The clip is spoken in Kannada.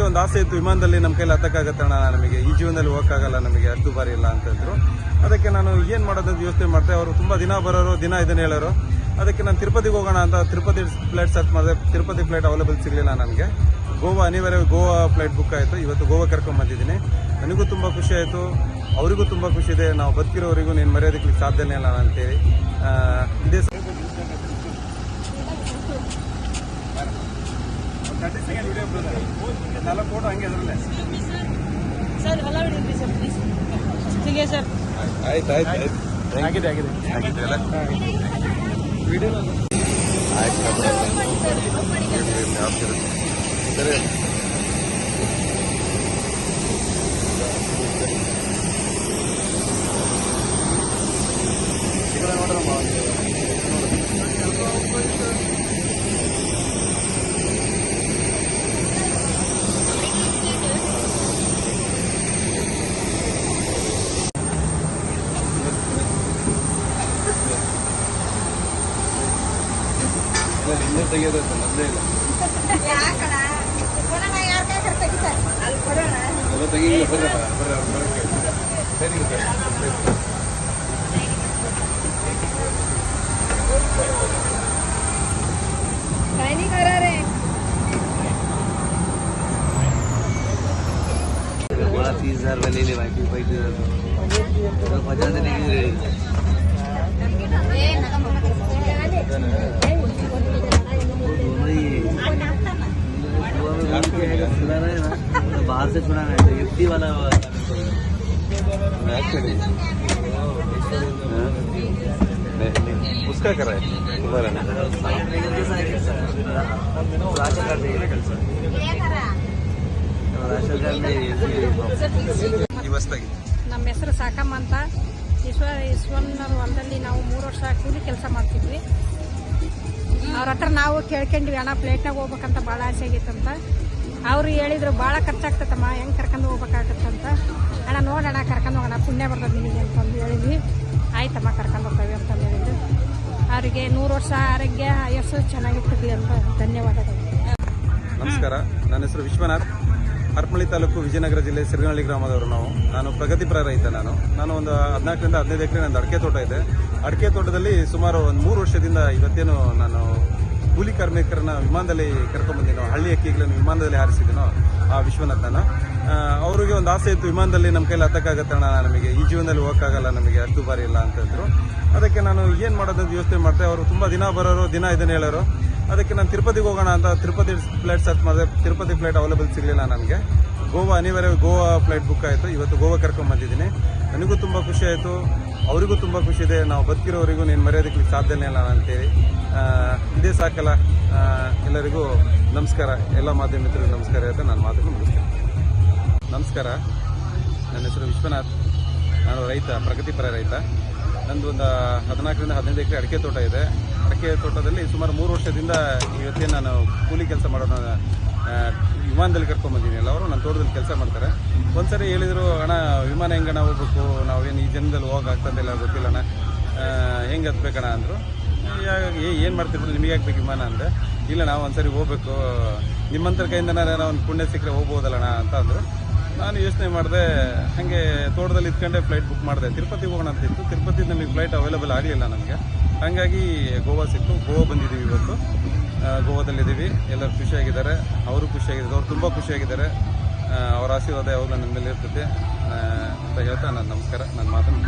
ಆಸೆ ಇತ್ತು, ವಿಮಾನದಲ್ಲಿ ನಮ್ಮ ಕೈಲಿ ಹತ್ತಕ್ಕಾಗತ್ತೆ ಅಣ್ಣ ನಮಗೆ ಈ ಜೀವನದಲ್ಲಿ ಹೋಗೋಕ್ಕಾಗಲ್ಲ ನಮಗೆ ಅಷ್ಟು ಬಾರಿ ಇಲ್ಲ ಅಂತ ಅದಕ್ಕೆ ನಾನು ಏನು ಮಾಡೋದಂತ ಯೋಚನೆ ಮಾಡಿದೆ. ಅವರು ತುಂಬ ದಿನ ಬರೋರು, ದಿನ ಇದನ್ನು ಹೇಳೋರು. ಅದಕ್ಕೆ ನಾನು ತಿರುಪತಿಗೆ ಹೋಗೋಣ ಅಂತ ತಿರುಪತಿ ಫ್ಲೈಟ್ ಸರ್ಚ್ ಮಾಡಿದೆ. ತಿರುಪತಿ ಫ್ಲೈಟ್ ಅವೈಲೇಬಲ್ ಸಿಗಲಿಲ್ಲ ನನಗೆ. ಗೋವಾ, ಅನಿವಾರ್ಯ ಗೋವಾ ಫ್ಲೈಟ್ ಬುಕ್ ಆಯಿತು. ಇವತ್ತು ಗೋವಾ ಕರ್ಕೊಂಡು ಬಂದಿದ್ದೀನಿ. ನನಗೂ ತುಂಬ ಖುಷಿ ಆಯಿತು. ಅವರಿಗೂ ತುಂಬ ಖುಷಿ ಇದೆ. ನಾವು ಬದುಕಿರೋವರೆಗೂ ನೀನು ಮರ್ಯಾದಕ್ಕೆ ಸಾಧ್ಯನೇ ಇಲ್ಲ ಅಂತೇಳಿ ಆ, ಇದೇ ಸ- ನಾಲ್ಕು ಫೋಟೋ ಹಂಗೆ ಅದರಲ್ಲೇ ಸರ್ ಎಲ್ಲ ಬಿಡಿ ಸರ್ ಪ್ಲೀಸ್ ಹೀಗೆ ಸರ್? ಆಯ್ತು ಆಯ್ತು ಆಯ್ತು. ಆಗಿದೆ ಆಗಿದೆ ಆಗಿದೆ. ಅಲ್ಲ ವಿಡಿಯೋ ಆಯ್ತು ಸರಿ. ತೆಗೆಯೋದು ನಮ್ದೇ ಇಲ್ಲ ಯಾಕಣ ಕೊಡೋಣ ಯಾರ ಕೈ ಕರ್ ತೆಗಿತಾರೆ ಅಲ್ಲಿ ಕೊಡೋಣ ಎಲ್ಲ ತೆಗಿಲ್ಲ ಬರ್ರಿ ಬರ್ರಿ ಅವ್ರು ಬರೋಕ್ಕೆ ಸರಿ ಸರ್ ಟ್ರೈನಿಂಗ್ ಅವರೇ बड़ा तीस हजार में ले ले भाई तू भाई तो पचास देने की दोनों सुबह में बोल के आएगा सुना रहे ना तो बाहर से छुड़ाना है तो युक्ति वाला उसका कर रहा है तुम्हारा राशन कार्ड राशन कार्ड में ಈ ಹೊಸ್ದಾಗಿ ನಮ್ಮ ಹೆಸರು ಸಾಕಮ್ಮ ಅಂತ ಈಶ್ವ ಈಶ್ವರನ ಹೊಲದಲ್ಲಿ ನಾವು ಮೂರು ವರ್ಷ ಕೂಲಿ ಕೆಲಸ ಮಾಡ್ತಿದ್ವಿ ಅವ್ರ ಹತ್ರ ನಾವು ಕೇಳ್ಕೊಂಡ್ವಿ ಅಣ್ಣ ಪ್ಲೇಟ್ನಾಗ ಹೋಗ್ಬೇಕಂತ ಭಾಳ ಆಸೆ ಆಗಿತ್ತಂತ ಅವ್ರು ಹೇಳಿದ್ರು ಭಾಳ ಖರ್ಚಾಗ್ತತಮ್ಮ, ಹೆಂಗೆ ಕರ್ಕೊಂಡು ಹೋಗ್ಬೇಕಾಗತ್ತಂತ. ಅಣ್ಣ ನೋಡೋಣ ಕರ್ಕೊಂಡು ಹೋಗೋಣ, ಪುಣ್ಯ ಬರ್ತದೆ ನಿಮಗೆ ಅಂತಂದು ಹೇಳಿದ್ವಿ. ಆಯ್ತಮ್ಮ, ಕರ್ಕೊಂಡು ಹೋಗ್ತೇವೆ ಅಂತ ಹೇಳಿದ್ರು. ಅವರಿಗೆ ನೂರು ವರ್ಷ ಆರೋಗ್ಯ, ಆಯಸ್ಸು ಚೆನ್ನಾಗಿರ್ತದೆ ಅಂತ ಧನ್ಯವಾದಗಳು. ನಮಸ್ಕಾರ, ನನ್ನ ಹೆಸರು ವಿಶ್ವನಾಥ್. ಹರಪಳ್ಳಿ ತಾಲೂಕು ವಿಜಯನಗರ ಜಿಲ್ಲೆ ಸಿರಿನಹಳ್ಳಿ ಗ್ರಾಮದವರು ನಾವು. ನಾನು ಪ್ರಗತಿಪರ ರೈತ ನಾನು. ನಾನು ಒಂದು ಹದಿನಾಲ್ಕರಿಂದ ಹದಿನೈದು ಎಕರೆ ನಂದು ಅಡಿಕೆ ತೋಟ ಇದೆ. ಅಡಿಕೆ ತೋಟದಲ್ಲಿ ಸುಮಾರು ಒಂದು ಮೂರು ವರ್ಷದಿಂದ ಇವತ್ತೇನು ನಾನು ಕಾರ್ಮಿಕರನ್ನ ವಿಮಾನದಲ್ಲಿ ಕರ್ಕೊಂಡ್ಬಂದಿನೋ ಹಳ್ಳಿ ಅಕ್ಕಿಗಳನ್ನು ವಿಮಾನದಲ್ಲಿ ಹಾರಿಸಿದ್ದೀನೋ ಆ ವಿಶ್ವನಾಥನ ಅವರಿಗೆ ಒಂದು ಆಸೆ ಇತ್ತು, ವಿಮಾನದಲ್ಲಿ ನಮ್ಮ ಕೈಲಿ ಹತ್ತಕ್ಕಾಗತ್ತಣ್ಣ ನಮಗೆ ಈ ಜೀವನದಲ್ಲಿ ಹೋಗಕ್ಕಾಗಲ್ಲ, ನಮಗೆ ಅಷ್ಟು ಬಾರಿ ಇಲ್ಲ ಅಂತ ಹೇಳಿದ್ರು. ಅದಕ್ಕೆ ನಾನು ಏನು ಮಾಡೋದಂತ ಯೋಚನೆ ಮಾಡಿದೆ, ಅವರು ತುಂಬ ದಿನ ಬರೋರು, ದಿನ ಇದನ್ನು ಹೇಳೋರು. ಅದಕ್ಕೆ ನಾನು ತಿರುಪತಿಗೆ ಹೋಗೋಣ ಅಂತ ತಿರುಪತಿ ಫ್ಲೈಟ್ ಸರ್ಚ್ ಮಾಡಿದೆ, ತಿರುಪತಿ ಫ್ಲೈಟ್ ಅವೈಲೇಬಲ್ ಸಿಗಲಿಲ್ಲ ನನಗೆ. ಗೋವಾ ಅನಿವಾರ್ಯ ಗೋವಾ ಫ್ಲೈಟ್ ಬುಕ್ ಆಯಿತು, ಇವತ್ತು ಗೋವಾ ಕರ್ಕೊಂಬಂದಿದ್ದೀನಿ ನನಗೂ ತುಂಬ ಖುಷಿ ಆಯಿತು. ಅವರಿಗೂ ತುಂಬ ಖುಷಿ ಇದೆ. ನಾವು ಬದುಕಿರೋರಿಗೂ ನೀನು ಮರ್ಯಾದಕ್ಕೆ ಸಾಧ್ಯನೇ ಇಲ್ಲ ಅಂತೇಳಿ. ಇದೇ ಸಾಕಲ್ಲ. ಎಲ್ಲರಿಗೂ ನಮಸ್ಕಾರ. ಎಲ್ಲ ಮಾಧ್ಯಮ ಮಿತ್ರರಿಗೂ ನಮಸ್ಕಾರ ಅಂತ ನಾನು ಮಾತನ್ನು ಮುಗಿಸ್ತೇನೆ. ನಮಸ್ಕಾರ. ನನ್ನ ಹೆಸರು ವಿಶ್ವನಾಥ್. ನಾನು ರೈತ ಪ್ರಗತಿಪರ ರೈತ. ನಂದು ಒಂದು ಹದಿನಾಲ್ಕರಿಂದ ಹದಿನೈದು ಎಕರೆ ಅಡಿಕೆ ತೋಟ ಇದೆ. ಅಡಿಕೆ ತೋಟದಲ್ಲಿ ಸುಮಾರು ಮೂರು ವರ್ಷದಿಂದ ಇವತ್ತೇ ನಾನು ಕೂಲಿ ಕೆಲಸ ಮಾಡೋಣ ವಿಮಾನದಲ್ಲಿ ಕರ್ಕೊಂಡ್ಬಂದಿದ್ದೀನಿ ಅವರು ನನ್ನ ತೋಟದಲ್ಲಿ ಕೆಲಸ ಮಾಡ್ತಾರೆ. ಒಂದ್ಸರಿ ಹೇಳಿದರು, ಅಣ್ಣ, ವಿಮಾನ ಹೆಂಗಣ ಹೋಗ್ಬೇಕು? ನಾವೇನು ಈ ಜನದಲ್ಲಿ ಗೊತ್ತಿಲ್ಲ ಅಣ್ಣ. ಹೆಂಗೆ ಹತ್ಬೇಕಣ್ಣ? ಅಂದರು. ಏನು ಮಾಡ್ತಿದ್ರು ನಿಮಗೆ ಬೇಕು ವಿಮಾನ? ಅಂದೆ. ಇಲ್ಲ ನಾವು ಒಂದ್ಸರಿ ಹೋಗ್ಬೇಕು. ನಿಮ್ಮಂತರ ಕೈಯಿಂದ ನಾನು ಒಂದು ಪುಣ್ಯ ಸಿಕ್ಕರೆ ಹೋಗ್ಬೋದಲ್ಲಣ ಅಂತ ಅಂದರು. ನಾನು ಯೋಚನೆ ಮಾಡಿದೆ, ಹಾಗೆ ತೋಟದಲ್ಲಿ ಇದ್ಕೊಂಡೆ ಫ್ಲೈಟ್ ಬುಕ್ ಮಾಡಿದೆ. ತಿರುಪತಿಗೆ ಹೋಗೋಣ ಅಂತ ಇತ್ತು. ತಿರುಪತಿ ನಮಗೆ ಫ್ಲೈಟ್ ಅವೈಲೇಬಲ್ ಆಗಲಿಲ್ಲ ನಮಗೆ. ಹಾಗಾಗಿ ಗೋವಾ ಸಿಕ್ತು. ಗೋವಾ ಬಂದಿದ್ದೀವಿ ಇವತ್ತು. ಗೋವಾದಲ್ಲಿದ್ದೀವಿ. ಎಲ್ಲರೂ ಖುಷಿಯಾಗಿದ್ದಾರೆ. ಅವರು ಖುಷಿಯಾಗಿದ್ದಾರೆ. ಅವ್ರು ತುಂಬ ಖುಷಿಯಾಗಿದ್ದಾರೆ. ಅವರ ಆಶೀರ್ವಾದ ಯಾವಾಗಲೂ ನನ್ನ ಮೇಲೆ ಇರ್ತೈತೆ ಅಂತ ಹೇಳ್ತಾ ನಾನು ನಮಸ್ಕಾರ. ನನ್ನ ಮಾತನ್ನು